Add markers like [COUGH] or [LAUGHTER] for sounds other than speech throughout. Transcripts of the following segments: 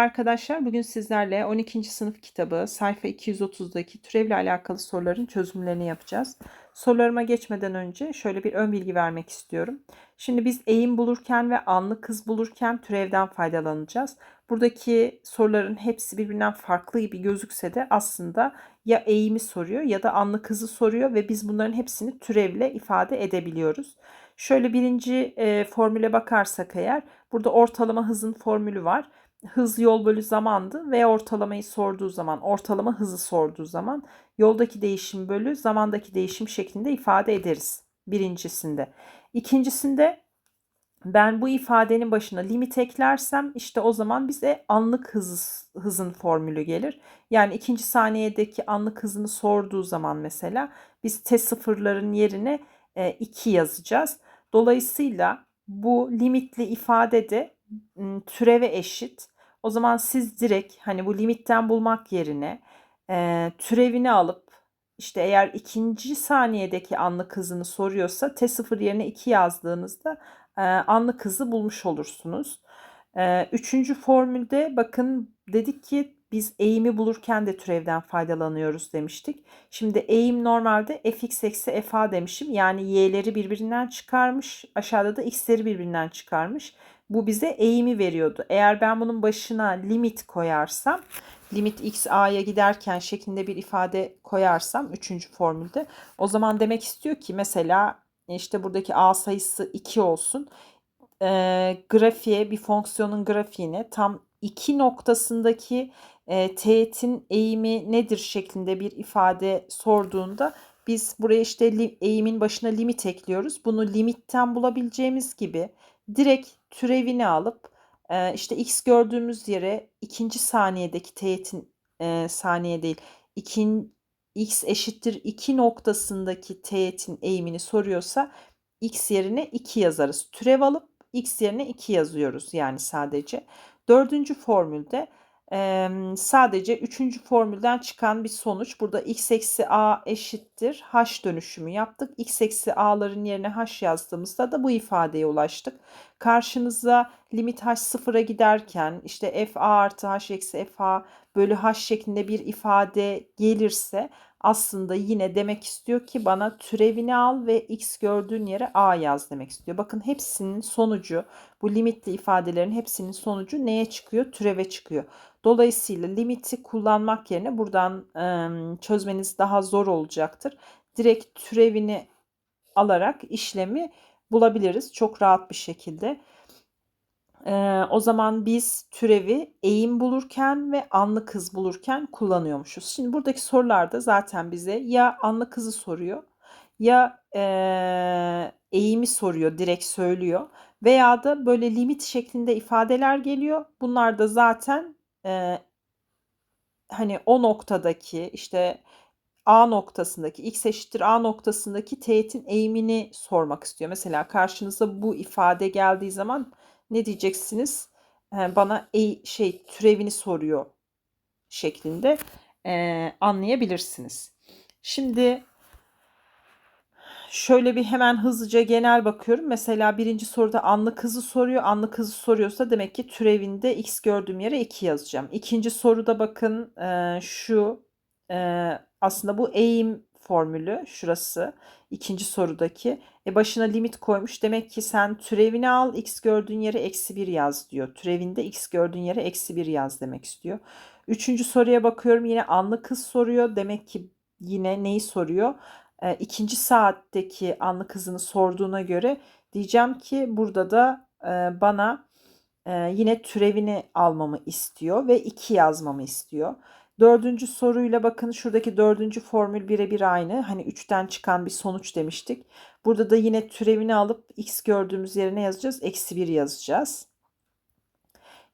Arkadaşlar bugün sizlerle 12. sınıf kitabı sayfa 230'daki türevle alakalı soruların çözümlerini yapacağız. Sorularıma geçmeden önce şöyle bir ön bilgi vermek istiyorum. Şimdi biz eğim bulurken ve anlık hız bulurken türevden faydalanacağız. Buradaki soruların hepsi birbirinden farklı gibi gözükse de aslında ya eğimi soruyor ya da anlık hızı soruyor ve biz bunların hepsini türevle ifade edebiliyoruz. Şöyle birinci e, formüle bakarsak eğer burada ortalama hızın formülü var hız yol bölü zamandı ve ortalamayı sorduğu zaman, ortalama hızı sorduğu zaman yoldaki değişim bölü zamandaki değişim şeklinde ifade ederiz birincisinde. İkincisinde ben bu ifadenin başına limit eklersem işte o zaman bize anlık hız, hızın formülü gelir. Yani ikinci saniyedeki anlık hızını sorduğu zaman mesela biz t sıfırların yerine 2 e, yazacağız. Dolayısıyla bu limitli ifade de türeve eşit. O zaman siz direkt hani bu limitten bulmak yerine e, türevini alıp işte eğer ikinci saniyedeki anlık hızını soruyorsa T0 yerine 2 yazdığınızda e, anlık hızı bulmuş olursunuz. E, üçüncü formülde bakın dedik ki biz eğimi bulurken de türevden faydalanıyoruz demiştik. Şimdi eğim normalde fx eksi fa demişim. Yani y'leri birbirinden çıkarmış. Aşağıda da x'leri birbirinden çıkarmış. Bu bize eğimi veriyordu. Eğer ben bunun başına limit koyarsam limit x a'ya giderken şeklinde bir ifade koyarsam üçüncü formülde o zaman demek istiyor ki mesela işte buradaki a sayısı 2 olsun. E, grafiğe bir fonksiyonun grafiğine tam 2 noktasındaki e, teğetin eğimi nedir şeklinde bir ifade sorduğunda biz buraya işte eğimin başına limit ekliyoruz. Bunu limitten bulabileceğimiz gibi direkt türevini alıp e, işte x gördüğümüz yere ikinci saniyedeki teğetin e, saniye değil ikin, x eşittir 2 noktasındaki teğetin eğimini soruyorsa x yerine 2 yazarız. Türev alıp x yerine 2 yazıyoruz yani sadece. Dördüncü formülde sadece üçüncü formülden çıkan bir sonuç. Burada x eksi a eşittir h dönüşümü yaptık. x eksi a'ların yerine h yazdığımızda da bu ifadeye ulaştık. Karşınıza limit h sıfıra giderken işte f a artı h eksi f a bölü h şeklinde bir ifade gelirse aslında yine demek istiyor ki bana türevini al ve x gördüğün yere a yaz demek istiyor. Bakın hepsinin sonucu bu limitli ifadelerin hepsinin sonucu neye çıkıyor? Türeve çıkıyor. Dolayısıyla limiti kullanmak yerine buradan çözmeniz daha zor olacaktır. Direkt türevini alarak işlemi bulabiliriz çok rahat bir şekilde. O zaman biz türevi eğim bulurken ve anlık hız bulurken kullanıyormuşuz. Şimdi buradaki sorularda zaten bize ya anlık hızı soruyor ya e, eğimi soruyor direkt söylüyor veya da böyle limit şeklinde ifadeler geliyor. Bunlar da zaten e, hani o noktadaki işte A noktasındaki x eşittir A noktasındaki teğetin eğimini sormak istiyor. Mesela karşınıza bu ifade geldiği zaman ne diyeceksiniz? Bana e, şey türevini soruyor şeklinde anlayabilirsiniz. Şimdi şöyle bir hemen hızlıca genel bakıyorum. Mesela birinci soruda anlık hızı soruyor. Anlık hızı soruyorsa demek ki türevinde x gördüğüm yere 2 yazacağım. İkinci soruda bakın şu aslında bu eğim formülü şurası. ikinci sorudaki. E başına limit koymuş. Demek ki sen türevini al x gördüğün yere eksi 1 yaz diyor. Türevinde x gördüğün yere eksi 1 yaz demek istiyor. Üçüncü soruya bakıyorum yine anlık hız soruyor. Demek ki yine neyi soruyor? E, ikinci saatteki anlık hızını sorduğuna göre diyeceğim ki burada da e, bana e, yine türevini almamı istiyor ve 2 yazmamı istiyor. Dördüncü soruyla bakın şuradaki dördüncü formül birebir aynı. Hani 3'ten çıkan bir sonuç demiştik. Burada da yine türevini alıp x gördüğümüz yerine yazacağız. Eksi 1 yazacağız.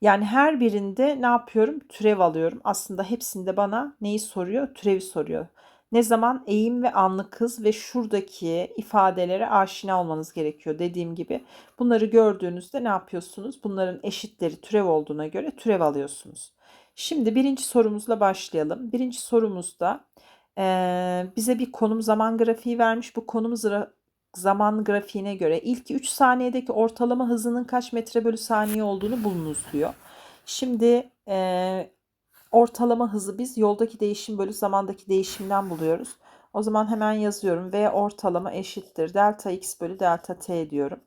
Yani her birinde ne yapıyorum? Türev alıyorum. Aslında hepsinde bana neyi soruyor? Türevi soruyor. Ne zaman eğim ve anlık hız ve şuradaki ifadelere aşina olmanız gerekiyor dediğim gibi. Bunları gördüğünüzde ne yapıyorsunuz? Bunların eşitleri türev olduğuna göre türev alıyorsunuz. Şimdi birinci sorumuzla başlayalım. Birinci sorumuzda e, bize bir konum zaman grafiği vermiş. Bu konum zaman grafiğine göre ilk 3 saniyedeki ortalama hızının kaç metre bölü saniye olduğunu bulunuz diyor. Şimdi e, ortalama hızı biz yoldaki değişim bölü zamandaki değişimden buluyoruz. O zaman hemen yazıyorum. V ortalama eşittir. Delta x bölü delta t diyorum.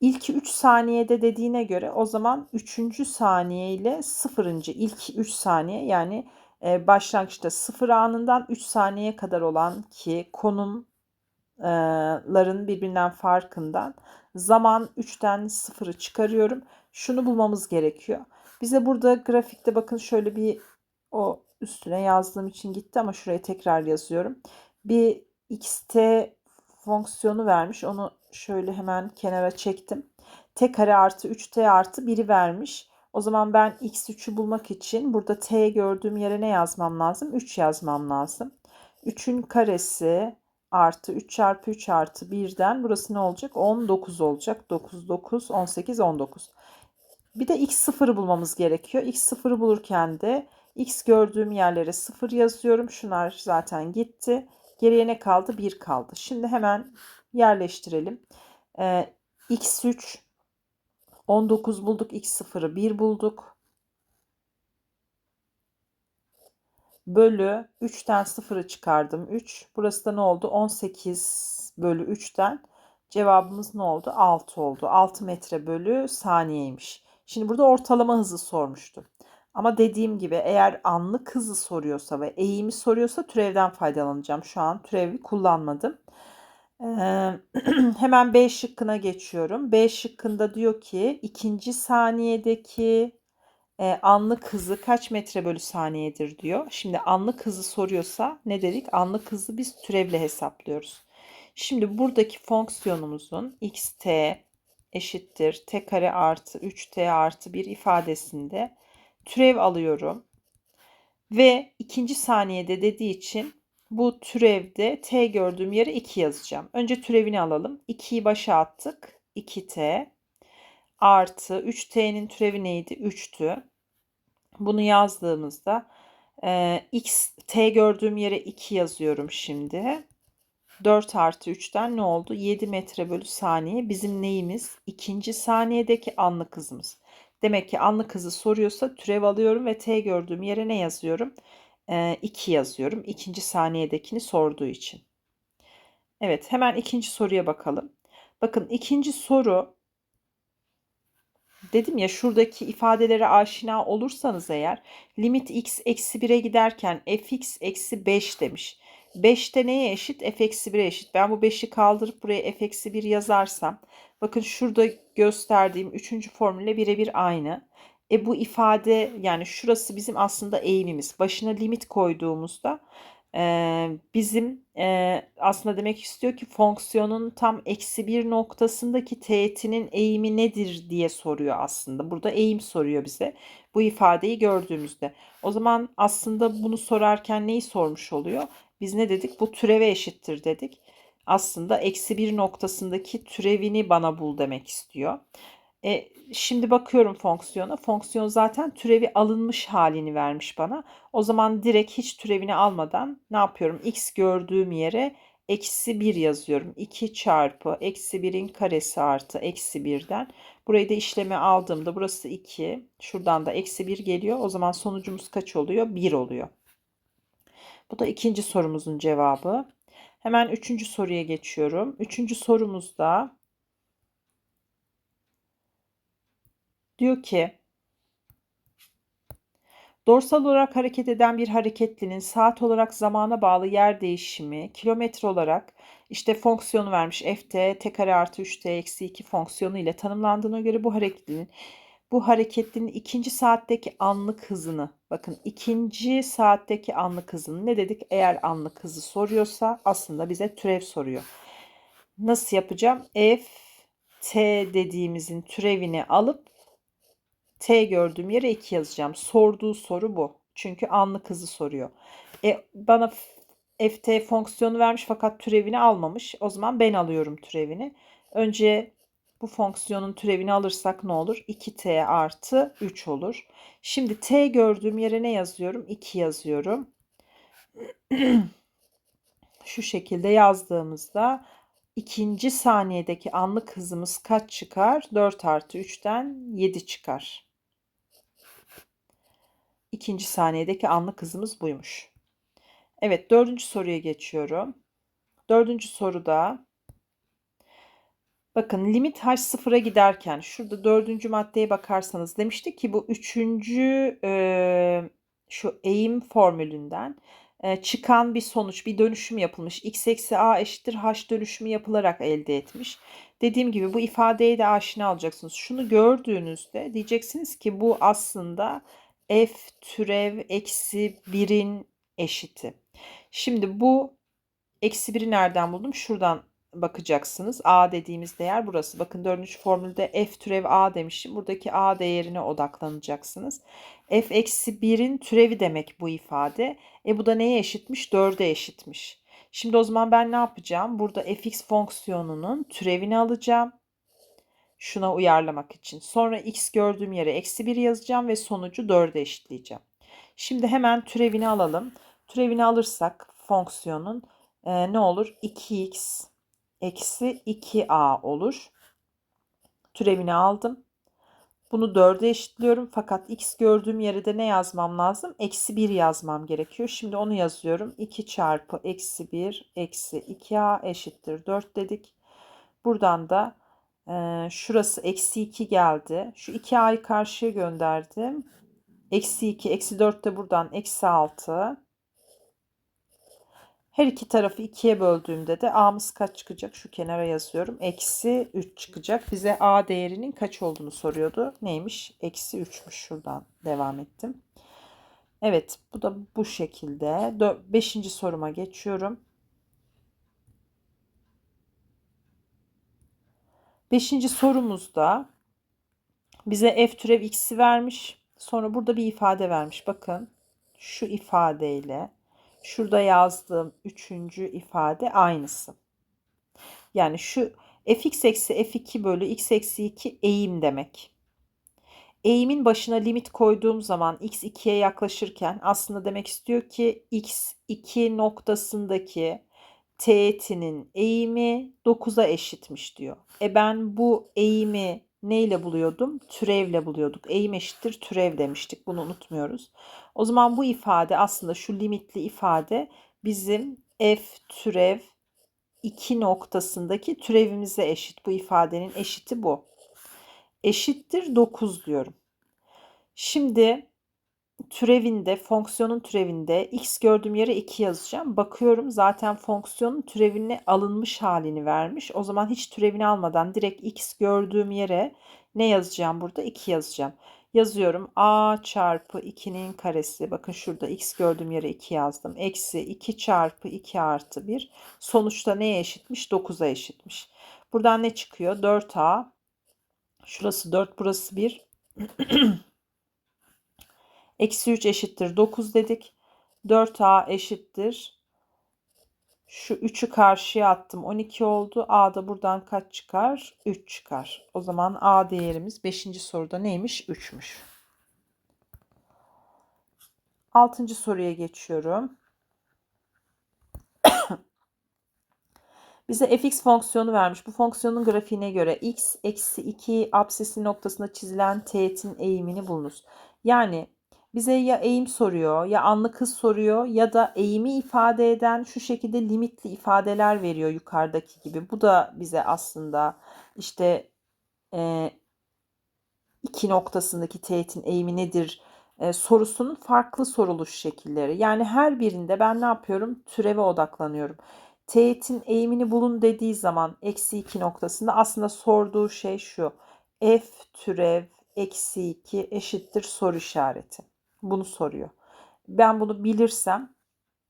İlk 3 saniyede dediğine göre o zaman 3. saniye ile 0. ilk 3 saniye yani e, başlangıçta 0 anından 3 saniyeye kadar olan ki konumların birbirinden farkından zaman 3'ten 0'ı çıkarıyorum. Şunu bulmamız gerekiyor. Bize burada grafikte bakın şöyle bir o üstüne yazdığım için gitti ama şuraya tekrar yazıyorum. Bir xt fonksiyonu vermiş. Onu şöyle hemen kenara çektim. t kare artı 3t artı 1'i vermiş. O zaman ben x3'ü bulmak için burada t gördüğüm yere ne yazmam lazım? 3 yazmam lazım. 3'ün karesi artı 3 çarpı 3 artı 1'den burası ne olacak? 19 olacak. 9, 9, 18, 19. Bir de x0'ı bulmamız gerekiyor. x0'ı bulurken de x gördüğüm yerlere 0 yazıyorum. Şunlar zaten gitti. Geriye ne kaldı? 1 kaldı. Şimdi hemen yerleştirelim. Ee, x3 19 bulduk. x0'ı 1 bulduk. Bölü 3'ten 0'ı çıkardım. 3. Burası da ne oldu? 18 bölü 3'ten cevabımız ne oldu? 6 oldu. 6 metre bölü saniyeymiş. Şimdi burada ortalama hızı sormuştu. Ama dediğim gibi eğer anlık hızı soruyorsa ve eğimi soruyorsa türevden faydalanacağım. Şu an türevi kullanmadım. [CLEARS THROAT] Hemen B şıkkına geçiyorum. B şıkkında diyor ki ikinci saniyedeki e, anlık hızı kaç metre bölü saniyedir diyor. Şimdi anlık hızı soruyorsa ne dedik? Anlık hızı biz türevle hesaplıyoruz. Şimdi buradaki fonksiyonumuzun xt eşittir t kare artı 3t artı 1 ifadesinde türev alıyorum. Ve ikinci saniyede dediği için bu türevde t gördüğüm yere 2 yazacağım. Önce türevini alalım. 2'yi başa attık. 2t artı 3t'nin türevi neydi? 3'tü. Bunu yazdığımızda e, x t gördüğüm yere 2 yazıyorum şimdi. 4 artı 3'ten ne oldu? 7 metre bölü saniye bizim neyimiz? İkinci saniyedeki anlık hızımız. Demek ki anlık hızı soruyorsa türev alıyorum ve t gördüğüm yere ne yazıyorum? Ee, 2 yazıyorum. İkinci saniyedekini sorduğu için. Evet hemen ikinci soruya bakalım. Bakın ikinci soru dedim ya şuradaki ifadelere aşina olursanız eğer limit x eksi 1'e giderken fx eksi 5 demiş. 5'te neye eşit? f eksi 1'e eşit. Ben bu 5'i kaldırıp buraya f eksi 1 yazarsam bakın şurada gösterdiğim 3. formülle birebir aynı. E bu ifade yani şurası bizim aslında eğimimiz. Başına limit koyduğumuzda e, bizim e, aslında demek istiyor ki fonksiyonun tam eksi bir noktasındaki teğetinin eğimi nedir diye soruyor aslında. Burada eğim soruyor bize bu ifadeyi gördüğümüzde. O zaman aslında bunu sorarken neyi sormuş oluyor? Biz ne dedik? Bu türeve eşittir dedik. Aslında eksi bir noktasındaki türevini bana bul demek istiyor. E, şimdi bakıyorum fonksiyona. Fonksiyon zaten türevi alınmış halini vermiş bana. O zaman direkt hiç türevini almadan ne yapıyorum? X gördüğüm yere eksi 1 yazıyorum. 2 çarpı eksi 1'in karesi artı eksi 1'den. Burayı da işleme aldığımda burası 2. Şuradan da eksi 1 geliyor. O zaman sonucumuz kaç oluyor? 1 oluyor. Bu da ikinci sorumuzun cevabı. Hemen üçüncü soruya geçiyorum. Üçüncü sorumuzda diyor ki Dorsal olarak hareket eden bir hareketlinin saat olarak zamana bağlı yer değişimi, kilometre olarak işte fonksiyonu vermiş ft, t artı 3t eksi 2 fonksiyonu ile tanımlandığına göre bu hareketlinin bu hareketlinin ikinci saatteki anlık hızını bakın ikinci saatteki anlık hızını ne dedik? Eğer anlık hızı soruyorsa aslında bize türev soruyor. Nasıl yapacağım? F t dediğimizin türevini alıp t gördüğüm yere 2 yazacağım. Sorduğu soru bu. Çünkü anlık hızı soruyor. E, bana ft fonksiyonu vermiş fakat türevini almamış. O zaman ben alıyorum türevini. Önce bu fonksiyonun türevini alırsak ne olur? 2t artı 3 olur. Şimdi t gördüğüm yere ne yazıyorum? 2 yazıyorum. [CLEARS THROAT] Şu şekilde yazdığımızda ikinci saniyedeki anlık hızımız kaç çıkar? 4 artı 3'ten 7 çıkar. ikinci saniyedeki anlık hızımız buymuş. Evet dördüncü soruya geçiyorum. Dördüncü soruda bakın limit h sıfıra giderken şurada dördüncü maddeye bakarsanız demiştik ki bu üçüncü e, şu eğim formülünden e, çıkan bir sonuç, bir dönüşüm yapılmış. x eksi a eşittir h dönüşümü yapılarak elde etmiş. Dediğim gibi bu ifadeye de aşina olacaksınız. Şunu gördüğünüzde diyeceksiniz ki bu aslında f türev eksi 1'in eşiti. Şimdi bu eksi 1'i nereden buldum? Şuradan bakacaksınız. A dediğimiz değer burası. Bakın dördüncü formülde f türev a demişim. Buradaki a değerine odaklanacaksınız. f eksi 1'in türevi demek bu ifade. E bu da neye eşitmiş? 4'e eşitmiş. Şimdi o zaman ben ne yapacağım? Burada fx fonksiyonunun türevini alacağım. Şuna uyarlamak için. Sonra x gördüğüm yere eksi 1 yazacağım ve sonucu 4'e eşitleyeceğim. Şimdi hemen türevini alalım. Türevini alırsak fonksiyonun e, ne olur? 2x eksi 2a olur. Türevini aldım. Bunu 4'e eşitliyorum fakat x gördüğüm yere de ne yazmam lazım? Eksi 1 yazmam gerekiyor. Şimdi onu yazıyorum. 2 çarpı eksi 1 eksi 2a eşittir 4 dedik. Buradan da e, şurası eksi 2 geldi. Şu 2a'yı karşıya gönderdim. Eksi 2 eksi 4 de buradan eksi 6. Her iki tarafı ikiye böldüğümde de a'mız kaç çıkacak? Şu kenara yazıyorum. Eksi 3 çıkacak. Bize a değerinin kaç olduğunu soruyordu. Neymiş? Eksi 3'müş. Şuradan devam ettim. Evet bu da bu şekilde. Beşinci soruma geçiyorum. Beşinci sorumuzda bize f türev x'i vermiş. Sonra burada bir ifade vermiş. Bakın şu ifadeyle şurada yazdığım üçüncü ifade aynısı. Yani şu fx eksi f2 bölü x eksi 2 eğim demek. Eğimin başına limit koyduğum zaman x 2'ye yaklaşırken aslında demek istiyor ki x 2 noktasındaki teğetinin eğimi 9'a eşitmiş diyor. E ben bu eğimi neyle buluyordum? Türevle buluyorduk. Eğim eşittir türev demiştik. Bunu unutmuyoruz. O zaman bu ifade aslında şu limitli ifade bizim f türev 2 noktasındaki türevimize eşit. Bu ifadenin eşiti bu. Eşittir 9 diyorum. Şimdi türevinde, fonksiyonun türevinde x gördüğüm yere 2 yazacağım. Bakıyorum zaten fonksiyonun türevine alınmış halini vermiş. O zaman hiç türevini almadan direkt x gördüğüm yere ne yazacağım burada? 2 yazacağım. Yazıyorum a çarpı 2'nin karesi. Bakın şurada x gördüğüm yere 2 yazdım. Eksi 2 çarpı 2 artı 1. Sonuçta neye eşitmiş? 9'a eşitmiş. Buradan ne çıkıyor? 4a. Şurası 4 burası 1. [CLEARS THROAT] Eksi 3 eşittir 9 dedik. 4a eşittir. Şu 3'ü karşıya attım. 12 oldu. A da buradan kaç çıkar? 3 çıkar. O zaman A değerimiz 5. soruda neymiş? 3'müş. 6. soruya geçiyorum. Bize fx fonksiyonu vermiş. Bu fonksiyonun grafiğine göre x eksi 2 absisi noktasında çizilen teğetin eğimini bulunuz. Yani bize ya eğim soruyor ya anlık hız soruyor ya da eğimi ifade eden şu şekilde limitli ifadeler veriyor yukarıdaki gibi. Bu da bize aslında işte e, iki noktasındaki teğetin eğimi nedir e, sorusunun farklı soruluş şekilleri. Yani her birinde ben ne yapıyorum? Türeve odaklanıyorum. Teğetin eğimini bulun dediği zaman eksi 2 noktasında aslında sorduğu şey şu. F türev eksi 2 eşittir soru işareti bunu soruyor. Ben bunu bilirsem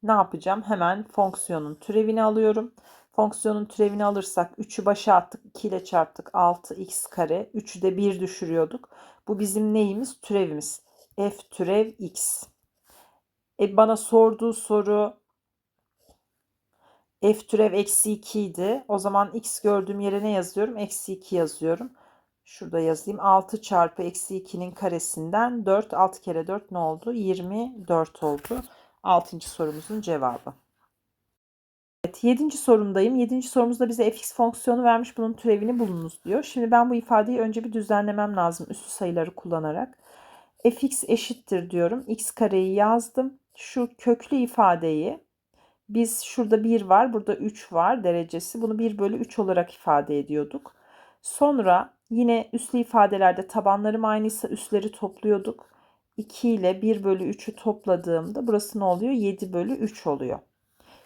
ne yapacağım? Hemen fonksiyonun türevini alıyorum. Fonksiyonun türevini alırsak 3'ü başa attık 2 ile çarptık 6x kare. 3'ü de 1 düşürüyorduk. Bu bizim neyimiz? Türevimiz. f türev x. E bana sorduğu soru f türev eksi 2 idi. O zaman x gördüğüm yere ne yazıyorum? Eksi 2 yazıyorum. Şurada yazayım. 6 çarpı eksi 2'nin karesinden 4. 6 kere 4 ne oldu? 24 oldu. 6. sorumuzun cevabı. Evet, 7. sorumdayım. 7. sorumuzda bize fx fonksiyonu vermiş. Bunun türevini bulunuz diyor. Şimdi ben bu ifadeyi önce bir düzenlemem lazım. Üstü sayıları kullanarak. fx eşittir diyorum. x kareyi yazdım. Şu köklü ifadeyi biz şurada 1 var, burada 3 var derecesi. Bunu 1 bölü 3 olarak ifade ediyorduk. Sonra yine üslü ifadelerde tabanlarım aynıysa üsleri topluyorduk. 2 ile 1 bölü 3'ü topladığımda burası ne oluyor? 7 bölü 3 oluyor.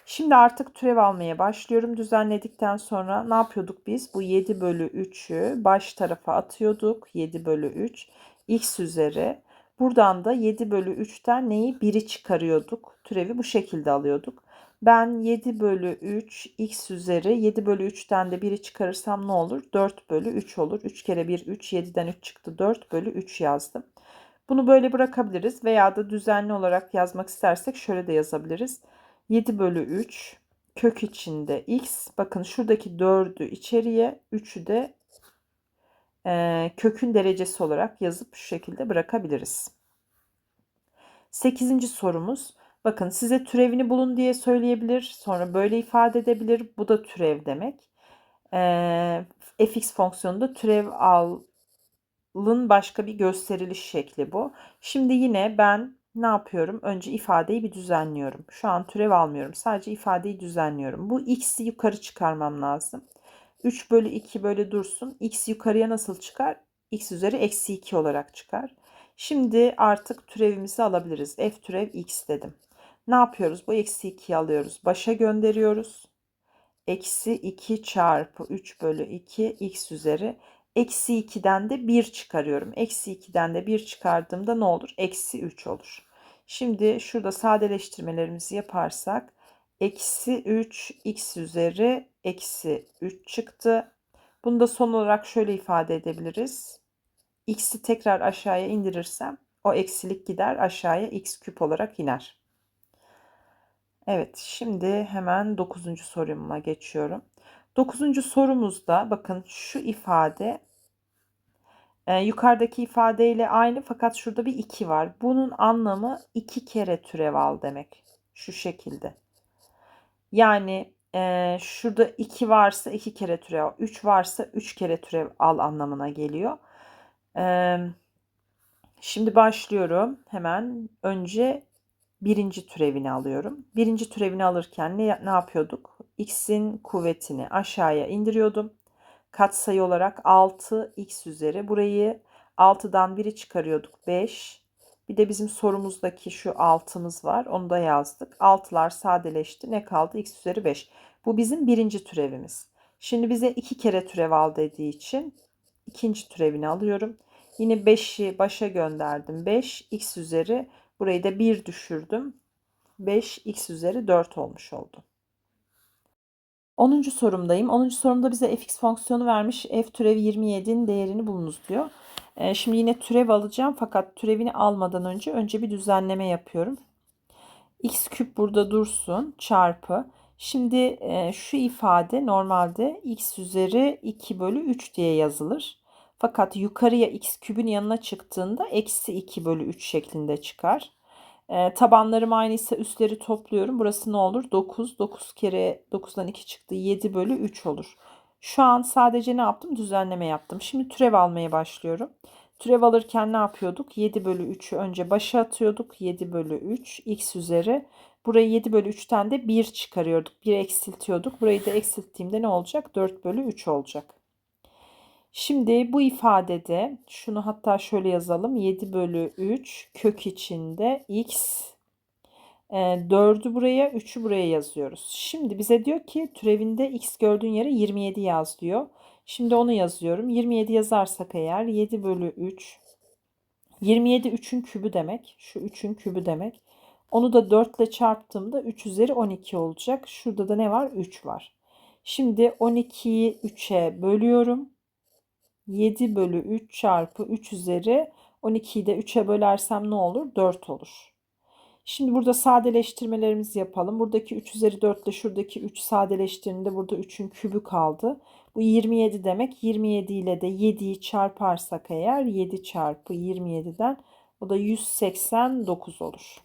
Şimdi artık türev almaya başlıyorum. Düzenledikten sonra ne yapıyorduk biz? Bu 7 bölü 3'ü baş tarafa atıyorduk. 7 bölü 3 x üzeri. Buradan da 7 bölü 3'ten neyi? 1'i çıkarıyorduk. Türevi bu şekilde alıyorduk. Ben 7 bölü 3 x üzeri 7 bölü 3'ten de 1'i çıkarırsam ne olur? 4 bölü 3 olur. 3 kere 1 3 7'den 3 çıktı 4 bölü 3 yazdım. Bunu böyle bırakabiliriz veya da düzenli olarak yazmak istersek şöyle de yazabiliriz. 7 bölü 3 kök içinde x. Bakın şuradaki 4'ü içeriye 3'ü de e, kökün derecesi olarak yazıp şu şekilde bırakabiliriz. 8. sorumuz. Bakın size türevini bulun diye söyleyebilir. Sonra böyle ifade edebilir. Bu da türev demek. E, fx fonksiyonunda türev alın başka bir gösteriliş şekli bu. Şimdi yine ben ne yapıyorum? Önce ifadeyi bir düzenliyorum. Şu an türev almıyorum. Sadece ifadeyi düzenliyorum. Bu x'i yukarı çıkarmam lazım. 3 bölü 2 böyle dursun. x yukarıya nasıl çıkar? x üzeri eksi 2 olarak çıkar. Şimdi artık türevimizi alabiliriz. f türev x dedim. Ne yapıyoruz? Bu eksi 2'yi alıyoruz. Başa gönderiyoruz. Eksi 2 çarpı 3 bölü 2 x üzeri. Eksi 2'den de 1 çıkarıyorum. Eksi 2'den de 1 çıkardığımda ne olur? Eksi 3 olur. Şimdi şurada sadeleştirmelerimizi yaparsak eksi 3 x üzeri eksi 3 çıktı. Bunu da son olarak şöyle ifade edebiliriz. x'i tekrar aşağıya indirirsem o eksilik gider aşağıya x küp olarak iner. Evet şimdi hemen 9. soruma geçiyorum. 9. sorumuzda bakın şu ifade e, yukarıdaki ifadeyle aynı fakat şurada bir 2 var. Bunun anlamı 2 kere türev al demek. Şu şekilde. Yani e, şurada 2 varsa 2 kere türev al. 3 varsa 3 kere türev al anlamına geliyor. E, şimdi başlıyorum. Hemen önce birinci türevini alıyorum. Birinci türevini alırken ne, ne yapıyorduk? X'in kuvvetini aşağıya indiriyordum. Katsayı olarak 6 x üzeri. Burayı 6'dan 1'i çıkarıyorduk 5. Bir de bizim sorumuzdaki şu 6'mız var. Onu da yazdık. 6'lar sadeleşti. Ne kaldı? x üzeri 5. Bu bizim birinci türevimiz. Şimdi bize iki kere türev al dediği için ikinci türevini alıyorum. Yine 5'i başa gönderdim. 5 x üzeri Burayı da 1 düşürdüm. 5 x üzeri 4 olmuş oldu. 10. sorumdayım. 10. sorumda bize fx fonksiyonu vermiş. f türevi 27'nin değerini bulunuz diyor. Ee, şimdi yine türev alacağım fakat türevini almadan önce önce bir düzenleme yapıyorum. x küp burada dursun çarpı. Şimdi e, şu ifade normalde x üzeri 2 bölü 3 diye yazılır. Fakat yukarıya x kübün yanına çıktığında eksi 2 bölü 3 şeklinde çıkar. E, tabanlarım aynıysa üstleri topluyorum. Burası ne olur? 9. 9 kere 9'dan 2 çıktı. 7 bölü 3 olur. Şu an sadece ne yaptım? Düzenleme yaptım. Şimdi türev almaya başlıyorum. Türev alırken ne yapıyorduk? 7 bölü 3'ü önce başa atıyorduk. 7 bölü 3 x üzeri. Burayı 7 bölü 3'ten de 1 çıkarıyorduk. 1 eksiltiyorduk. Burayı da eksilttiğimde ne olacak? 4 bölü 3 olacak. Şimdi bu ifadede şunu hatta şöyle yazalım. 7 bölü 3 kök içinde x 4'ü e, buraya 3'ü buraya yazıyoruz. Şimdi bize diyor ki türevinde x gördüğün yere 27 yaz diyor. Şimdi onu yazıyorum. 27 yazarsak eğer 7 bölü 3 27 3'ün kübü demek. Şu 3'ün kübü demek. Onu da 4 ile çarptığımda 3 üzeri 12 olacak. Şurada da ne var? 3 var. Şimdi 12'yi 3'e bölüyorum. 7 bölü 3 çarpı 3 üzeri 12'yi de 3'e bölersem ne olur? 4 olur. Şimdi burada sadeleştirmelerimizi yapalım. Buradaki 3 üzeri 4 ile şuradaki 3 sadeleştirdiğinde burada 3'ün kübü kaldı. Bu 27 demek. 27 ile de 7'yi çarparsak eğer 7 çarpı 27'den o da 189 olur.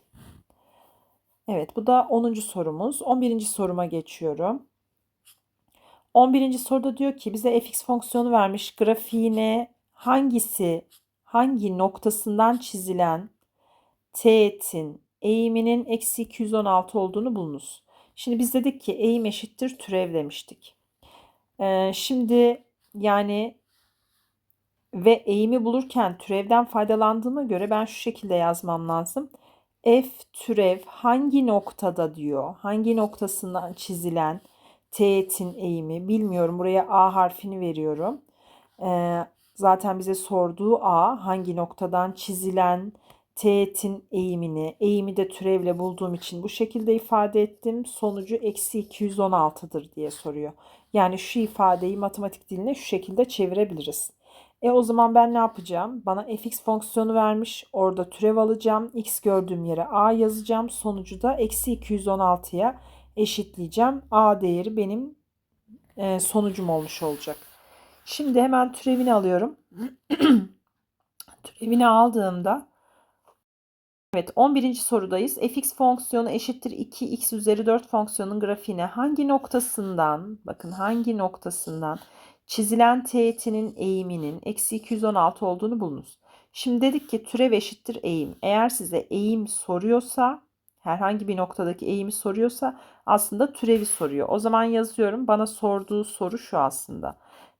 Evet bu da 10. sorumuz. 11. soruma geçiyorum. 11. soruda diyor ki bize fx fonksiyonu vermiş. Grafiğine hangisi hangi noktasından çizilen teğetin eğiminin eksi 216 olduğunu bulunuz. Şimdi biz dedik ki eğim eşittir türev demiştik. Ee, şimdi yani ve eğimi bulurken türevden faydalandığıma göre ben şu şekilde yazmam lazım. F türev hangi noktada diyor. Hangi noktasından çizilen teğetin eğimi bilmiyorum. Buraya A harfini veriyorum. Ee, zaten bize sorduğu A hangi noktadan çizilen teğetin eğimini, eğimi de türevle bulduğum için bu şekilde ifade ettim. Sonucu eksi 216'dır diye soruyor. Yani şu ifadeyi matematik diline şu şekilde çevirebiliriz. E o zaman ben ne yapacağım? Bana fx fonksiyonu vermiş. Orada türev alacağım. x gördüğüm yere a yazacağım. Sonucu da eksi 216'ya eşitleyeceğim. a değeri benim e, sonucum olmuş olacak. Şimdi hemen türevini alıyorum. [CLEARS THROAT] türevini aldığımda Evet 11. sorudayız. fx fonksiyonu eşittir 2x üzeri 4 fonksiyonun grafiğine hangi noktasından bakın hangi noktasından çizilen teğetinin eğiminin eksi 216 olduğunu bulunuz. Şimdi dedik ki türev eşittir eğim. Eğer size eğim soruyorsa herhangi bir noktadaki eğimi soruyorsa aslında türevi soruyor. O zaman yazıyorum. Bana sorduğu soru şu aslında.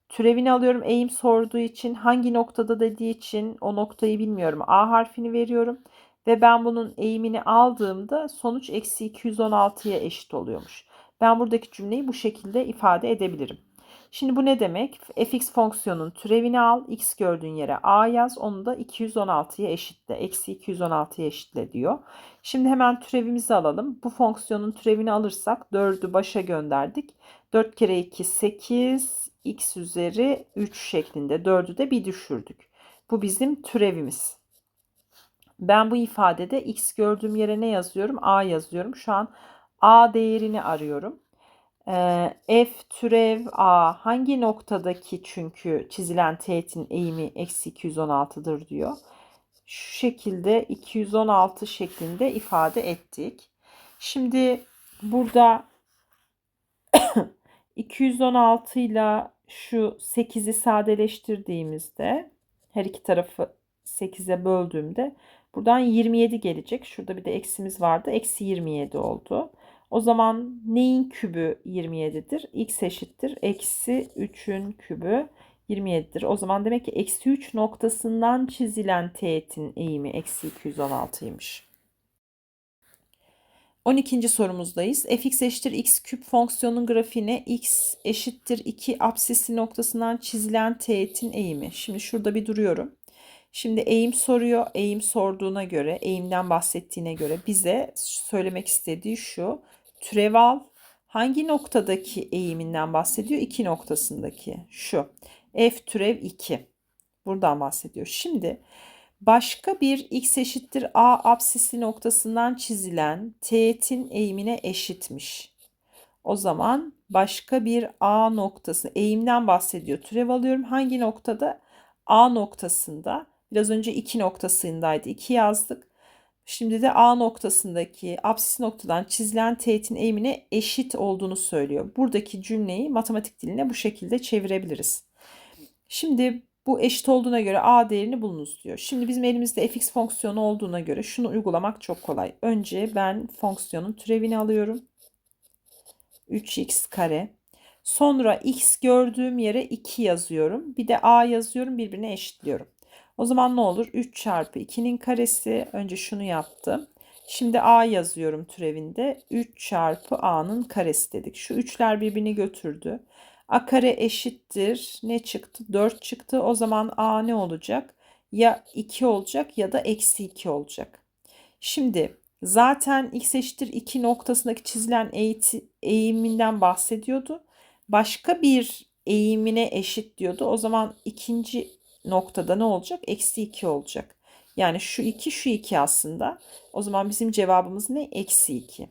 Türevini alıyorum eğim sorduğu için hangi noktada dediği için o noktayı bilmiyorum. A harfini veriyorum. Ve ben bunun eğimini aldığımda sonuç eksi 216'ya eşit oluyormuş. Ben buradaki cümleyi bu şekilde ifade edebilirim. Şimdi bu ne demek? fx fonksiyonun türevini al. x gördüğün yere a yaz. Onu da 216'ya eşitle. Eksi 216'ya eşitle diyor. Şimdi hemen türevimizi alalım. Bu fonksiyonun türevini alırsak 4'ü başa gönderdik. 4 kere 2 8 x üzeri 3 şeklinde 4'ü de bir düşürdük. Bu bizim türevimiz. Ben bu ifadede x gördüğüm yere ne yazıyorum? A yazıyorum. Şu an A değerini arıyorum. F türev A hangi noktadaki çünkü çizilen teğetin eğimi eksi 216'dır diyor. Şu şekilde 216 şeklinde ifade ettik. Şimdi burada [COUGHS] 216 ile şu 8'i sadeleştirdiğimizde her iki tarafı 8'e böldüğümde buradan 27 gelecek. Şurada bir de eksimiz vardı. Eksi 27 oldu. O zaman neyin kübü 27'dir? x eşittir. Eksi 3'ün kübü 27'dir. O zaman demek ki eksi 3 noktasından çizilen teğetin eğimi eksi 216'ymış. 12. sorumuzdayız. fx eşittir x küp fonksiyonun grafiğine x eşittir 2 absisli noktasından çizilen teğetin eğimi. Şimdi şurada bir duruyorum. Şimdi eğim soruyor. Eğim sorduğuna göre, eğimden bahsettiğine göre bize söylemek istediği şu. Türev al. Hangi noktadaki eğiminden bahsediyor? İki noktasındaki. Şu. F türev 2. Buradan bahsediyor. Şimdi başka bir x eşittir a absisli noktasından çizilen teğetin eğimine eşitmiş. O zaman başka bir a noktası eğimden bahsediyor. Türev alıyorum. Hangi noktada? A noktasında. Biraz önce 2 noktasındaydı. 2 yazdık. Şimdi de A noktasındaki apsis noktadan çizilen teğetin eğimine eşit olduğunu söylüyor. Buradaki cümleyi matematik diline bu şekilde çevirebiliriz. Şimdi bu eşit olduğuna göre A değerini bulunuz diyor. Şimdi bizim elimizde fx fonksiyonu olduğuna göre şunu uygulamak çok kolay. Önce ben fonksiyonun türevini alıyorum. 3x kare. Sonra x gördüğüm yere 2 yazıyorum. Bir de a yazıyorum birbirine eşitliyorum. O zaman ne olur? 3 çarpı 2'nin karesi. Önce şunu yaptım. Şimdi a yazıyorum türevinde. 3 çarpı a'nın karesi dedik. Şu 3'ler birbirini götürdü. a kare eşittir. Ne çıktı? 4 çıktı. O zaman a ne olacak? Ya 2 olacak ya da eksi 2 olacak. Şimdi zaten x eşittir 2 noktasındaki çizilen eğiminden bahsediyordu. Başka bir eğimine eşit diyordu. O zaman ikinci noktada ne olacak? Eksi 2 olacak. Yani şu 2 şu 2 aslında. O zaman bizim cevabımız ne? Eksi 2.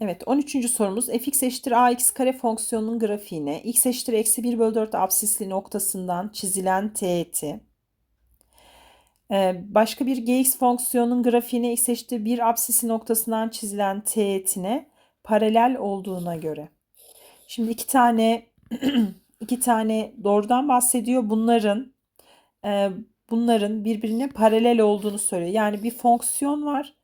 Evet 13. sorumuz fx eşittir ax kare fonksiyonunun grafiğine x eşittir eksi 1 bölü 4 absisli noktasından çizilen teğeti ee, başka bir gx fonksiyonunun grafiğine x eşittir 1 absisli noktasından çizilen teğetine paralel olduğuna göre. Şimdi iki tane [CLEARS THROAT] iki tane doğrudan bahsediyor. Bunların e, bunların birbirine paralel olduğunu söylüyor. Yani bir fonksiyon var.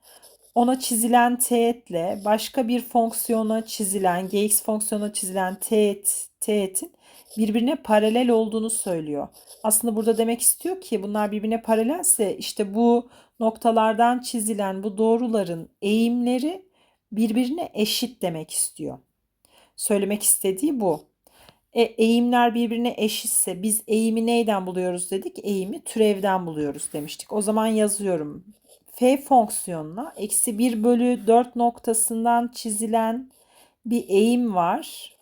Ona çizilen teğetle başka bir fonksiyona çizilen, gx fonksiyona çizilen teğet, teğetin birbirine paralel olduğunu söylüyor. Aslında burada demek istiyor ki bunlar birbirine paralelse işte bu noktalardan çizilen bu doğruların eğimleri birbirine eşit demek istiyor. Söylemek istediği bu. E, eğimler birbirine eşitse biz eğimi neyden buluyoruz dedik? Eğimi türevden buluyoruz demiştik. O zaman yazıyorum. F fonksiyonuna eksi 1 bölü 4 noktasından çizilen bir eğim var.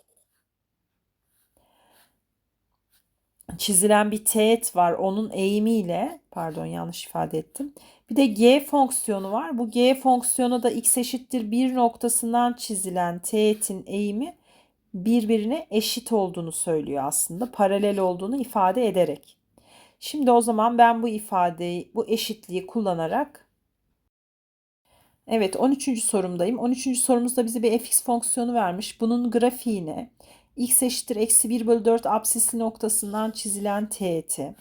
Çizilen bir teğet var. Onun eğimiyle, pardon yanlış ifade ettim. Bir de g fonksiyonu var. Bu g fonksiyonu da x eşittir 1 noktasından çizilen teğetin eğimi birbirine eşit olduğunu söylüyor aslında. Paralel olduğunu ifade ederek. Şimdi o zaman ben bu ifadeyi, bu eşitliği kullanarak Evet 13. sorumdayım. 13. sorumuzda bize bir fx fonksiyonu vermiş. Bunun grafiğine x eşittir eksi 1 bölü 4 absisli noktasından çizilen teğeti.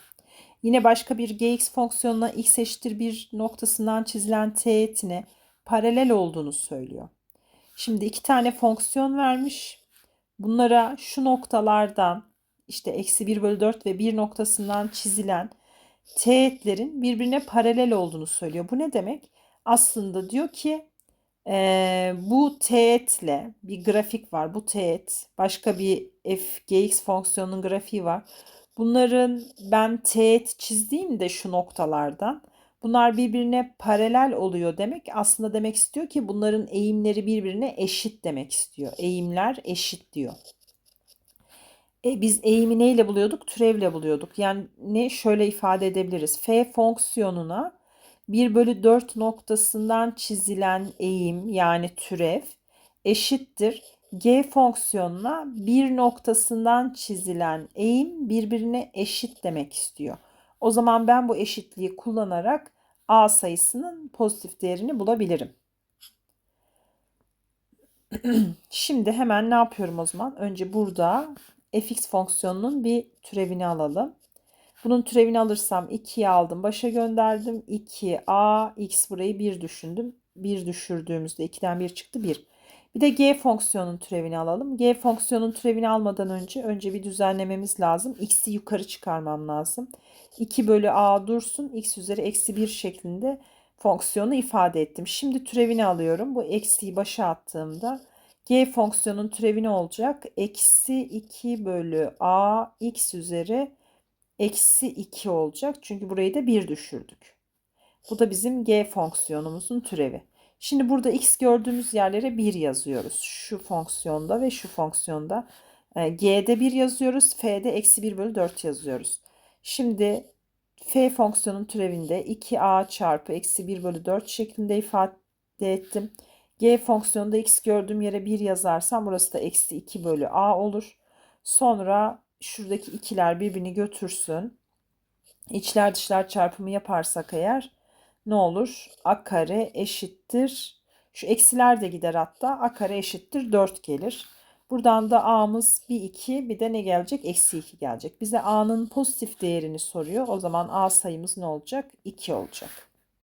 Yine başka bir gx fonksiyonuna x eşittir 1 noktasından çizilen teğetine paralel olduğunu söylüyor. Şimdi iki tane fonksiyon vermiş. Bunlara şu noktalardan işte eksi 1 bölü 4 ve 1 noktasından çizilen teğetlerin birbirine paralel olduğunu söylüyor. Bu ne demek? Aslında diyor ki e, bu teğetle bir grafik var. Bu teğet başka bir f gx fonksiyonunun grafiği var. Bunların ben teğet çizdiğimde şu noktalardan bunlar birbirine paralel oluyor demek. Aslında demek istiyor ki bunların eğimleri birbirine eşit demek istiyor. Eğimler eşit diyor. E, biz eğimi neyle buluyorduk? Türevle buluyorduk. Yani ne şöyle ifade edebiliriz. F fonksiyonuna 1 bölü 4 noktasından çizilen eğim yani türev eşittir. G fonksiyonuna bir noktasından çizilen eğim birbirine eşit demek istiyor. O zaman ben bu eşitliği kullanarak A sayısının pozitif değerini bulabilirim. [CLEARS THROAT] Şimdi hemen ne yapıyorum o zaman? Önce burada fx fonksiyonunun bir türevini alalım. Bunun türevini alırsam 2'yi aldım. Başa gönderdim. 2a x burayı 1 düşündüm. 1 düşürdüğümüzde 2'den 1 çıktı 1. Bir de g fonksiyonun türevini alalım. G fonksiyonun türevini almadan önce önce bir düzenlememiz lazım. x'i yukarı çıkarmam lazım. 2 bölü a dursun. x üzeri eksi 1 şeklinde fonksiyonu ifade ettim. Şimdi türevini alıyorum. Bu eksiyi başa attığımda g fonksiyonun türevi ne olacak? Eksi 2 bölü a x üzeri eksi 2 olacak. Çünkü burayı da 1 düşürdük. Bu da bizim g fonksiyonumuzun türevi. Şimdi burada x gördüğümüz yerlere 1 yazıyoruz. Şu fonksiyonda ve şu fonksiyonda. E, g'de 1 yazıyoruz. F'de eksi 1 bölü 4 yazıyoruz. Şimdi f fonksiyonun türevinde 2a çarpı eksi 1 bölü 4 şeklinde ifade ettim. g fonksiyonunda x gördüğüm yere 1 yazarsam burası da eksi 2 bölü a olur. Sonra şuradaki ikiler birbirini götürsün. İçler dışlar çarpımı yaparsak eğer ne olur? A kare eşittir. Şu eksiler de gider hatta. A kare eşittir 4 gelir. Buradan da A'mız bir 2 bir de ne gelecek? Eksi 2 gelecek. Bize A'nın pozitif değerini soruyor. O zaman A sayımız ne olacak? 2 olacak.